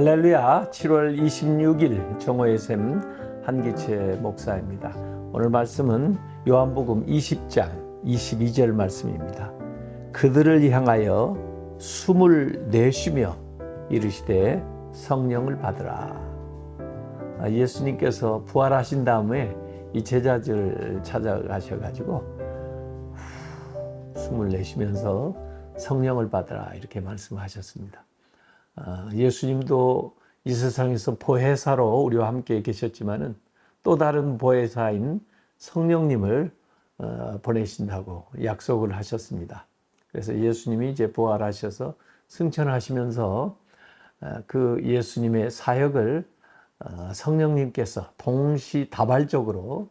할렐루야 7월 26일 정오의 샘 한기채 목사입니다. 오늘 말씀은 요한복음 20장 22절 말씀입니다. 그들을 향하여 숨을 내쉬며 이르시되 성령을 받으라. 아, 예수님께서 부활하신 다음에 이 제자들을 찾아가셔가지고 숨을 내쉬면서 성령을 받으라 이렇게 말씀하셨습니다. 아, 예수님도 이 세상에서 보혜사로 우리와 함께 계셨지만은 또 다른 보혜사인 성령님을 어, 보내신다고 약속을 하셨습니다. 그래서 예수님이 이제 부활하셔서 승천하시면서 어, 그 예수님의 사역을 어, 성령님께서 동시 다발적으로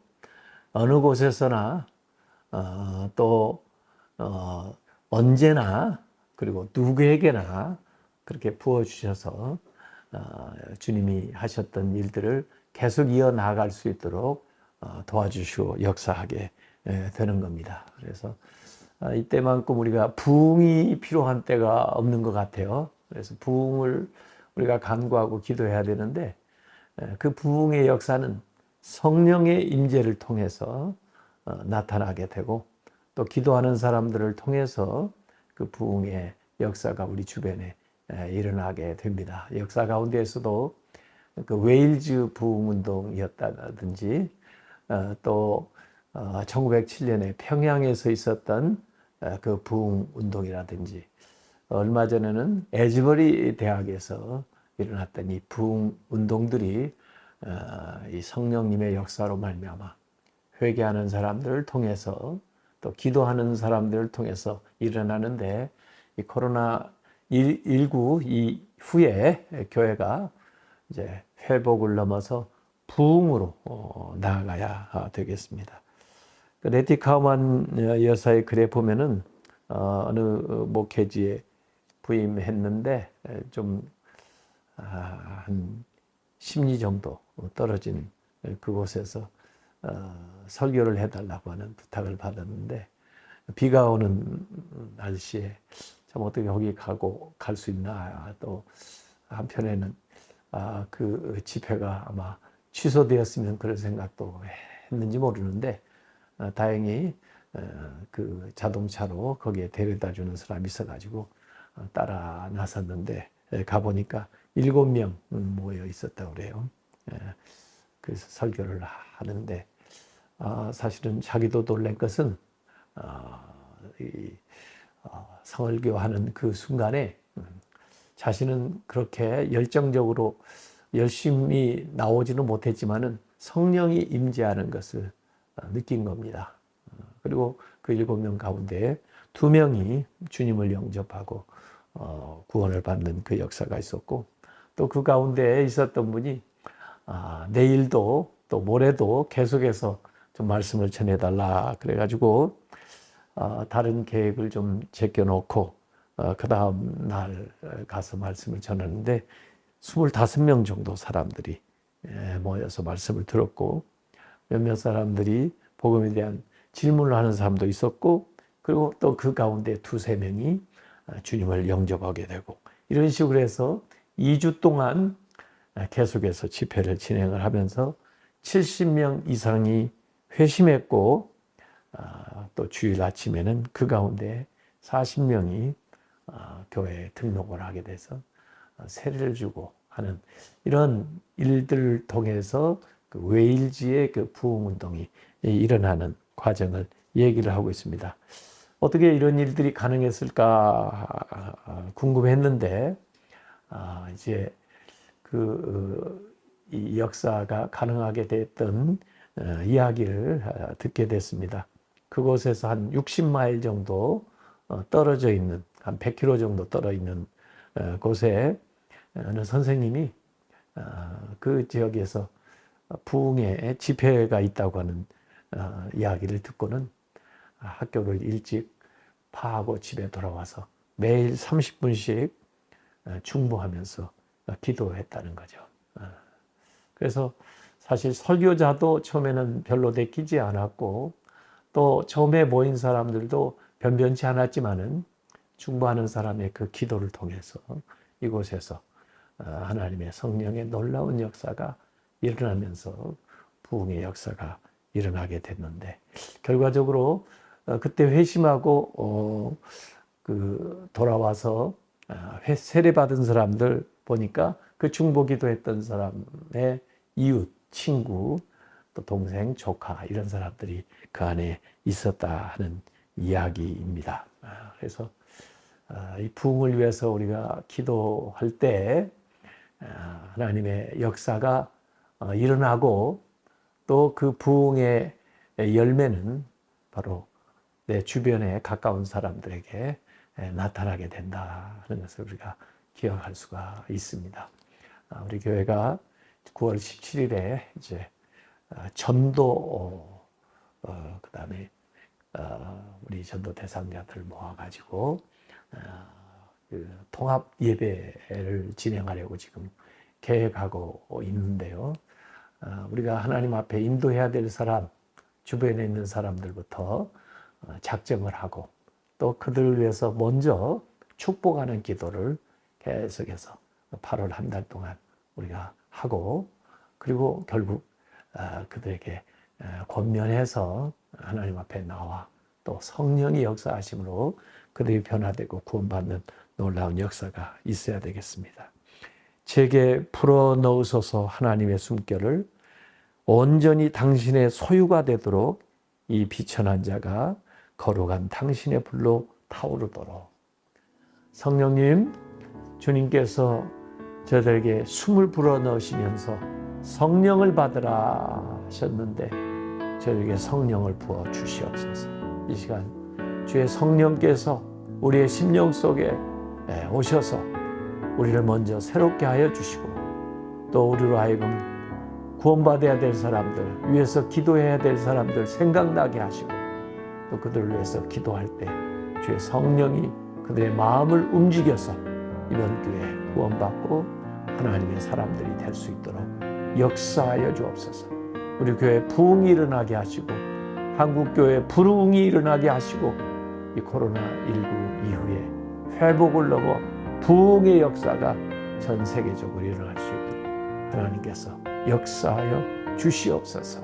어느 곳에서나 또 언제나 그리고 누구에게나 그렇게 부어주셔서 어, 주님이 하셨던 일들을 계속 이어 나갈 수 있도록 어, 도와주시고 역사하게 되는 겁니다. 그래서 어, 이때만큼 우리가 부흥이 필요한 때가 없는 것 같아요. 그래서 부흥을 우리가 간구하고 기도해야 되는데 그 부흥의 역사는 성령의 임재를 통해서 나타나게 되고 또 기도하는 사람들을 통해서 그 부흥의 역사가 우리 주변에 일어나게 됩니다. 역사 가운데에서도 그 웨일즈 부흥운동이었다든지 어, 또 1907년에 어, 평양에서 있었던 어, 그 부흥운동이라든지 얼마 전에는 에즈버리 대학에서 일어났던 이 부흥운동들이 이 성령님의 역사로 말미암아 회개하는 사람들을 통해서 또 기도하는 사람들을 통해서 일어나는데 이 코로나 19 이후에 교회가 이제 회복을 넘어서 부흥으로 어, 나아가야 되겠습니다. 그 레티 카우만 여사의 글에 보면은 어, 어느 목회지에 부임했는데 좀한 아, 심리 정도 떨어진 그곳에서 어, 설교를 해달라고 하는 부탁을 받았는데 비가 오는 날씨에 참 어떻게 거기 가고 갈 수 있나 또 한편에는 아, 그 집회가 아마 취소되었으면 그런 생각도 했는지 모르는데 어, 다행히 어, 그 자동차로 거기에 데려다 주는 사람이 있어가지고 어, 따라 나섰는데 가보니까 일곱 명 모여 있었다고 그래요. 예, 그래서 설교를 하는데 아, 사실은 자기도 놀란 것은 아, 이 어, 그 순간에 음, 자신은 그렇게 열정적으로 열심히 나오지는 못했지만은 성령이 임재하는 것을 어, 느낀 겁니다. 어, 그리고 그 일곱 명 가운데 두 명이 주님을 영접하고 구원을 받는 그 역사가 있었고 또 그 가운데 있었던 분이 아, 내일도 또 모레도 계속해서 좀 말씀을 전해달라 그래가지고 어, 다른 계획을 좀 제껴놓고 어, 그 다음 날 가서 말씀을 전하는데 25명 정도 사람들이 예, 모여서 말씀을 들었고 몇몇 사람들이 복음에 대한 질문을 하는 사람도 있었고 그리고 또 그 가운데 두세 명이 어, 주님을 영접하게 되고 이런 식으로 해서 2주 동안 계속해서 집회를 진행을 하면서 70명 이상이 회심했고 아, 또 주일 아침에는 그 가운데 40명이 아, 교회에 등록을 하게 돼서 아, 세례를 주고 하는 이런 일들을 통해서 그 웨일즈의 그 부흥 운동이 일어나는 과정을 얘기를 하고 있습니다. 어떻게 이런 일들이 가능했을까 궁금했는데 이제 그 역사가 가능하게 됐던 어, 이야기를 듣게 됐습니다. 그곳에서 한 60마일 정도 어, 떨어져 있는 한 100km 정도 떨어 있는 어, 곳에 어느 선생님이 어, 그 지역에서 부흥의 집회가 있다고 하는 이야기를 듣고는 학교를 일찍 파하고 집에 돌아와서 매일 30분씩 중보하면서 기도했다는 거죠. 그래서 사실 설교자도 처음에는 별로 내키지 않았고 또 처음에 모인 사람들도 변변치 않았지만은 중보하는 사람의 그 기도를 통해서 이곳에서 어, 하나님의 성령의 놀라운 역사가 일어나면서 부흥의 역사가 일어나게 됐는데 결과적으로 어, 그때 회심하고 어, 그 돌아와서 아, 회- 세례 받은 사람들 보니까 그 중보기도 했던 사람의 이웃, 친구, 또 동생, 조카 이런 사람들이 그 안에 있었다 하는 이야기입니다. 아, 그래서 아, 이 부흥을 위해서 우리가 기도할 때 아, 하나님의 역사가 어, 일어나고 또 그 부흥의 열매는 바로 내 주변에 가까운 사람들에게 에, 나타나게 된다 하는 것을 우리가 기억할 수가 있습니다. 아, 우리 교회가 9월 17일에 이제 아, 전도 어, 그다음에 어, 우리 전도 대상자들 모아가지고 아, 그 통합 예배를 진행하려고 지금 계획하고 있는데요. 아, 우리가 하나님 앞에 인도해야 될 사람, 주변에 있는 사람들부터 어, 작정을 하고 또 그들을 위해서 먼저 축복하는 기도를 계속해서 8월 한 달 동안 우리가 하고 그리고 결국 아, 그들에게 아, 권면해서 하나님 앞에 나와 또 성령의 역사하심으로 그들이 변화되고 구원받는 놀라운 역사가 있어야 되겠습니다. 제게 풀어 넣으소서 하나님의 숨결을 온전히 당신의 소유가 되도록 이 비천한 자가 거룩한 당신의 불로 타오르도록 성령님 주님께서 저들에게 숨을 불어 넣으시면서 성령을 받으라 하셨는데 저에게 성령을 부어 주시옵소서. 이 시간 주의 성령께서 우리의 심령 속에 예, 오셔서 우리를 먼저 새롭게 하여 주시고 또 우리로 하여금 구원받아야 될 사람들, 위해서 기도해야 될 사람들 생각나게 하시고 또 그들을 위해서 기도할 때 주의 성령이 그들의 마음을 움직여서 이번 교회 구원받고 하나님의 사람들이 될 수 있도록 역사하여 주옵소서. 우리 교회 부흥이 일어나게 하시고 한국 교회 부흥이 일어나게 하시고 이 코로나 19 이후에 회복을 넘어 부흥의 역사가 전 세계적으로 일어날 수 있도록 하나님께서 역사하여 주시옵소서.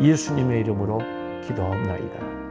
예수님의 이름으로 기도하옵나이다.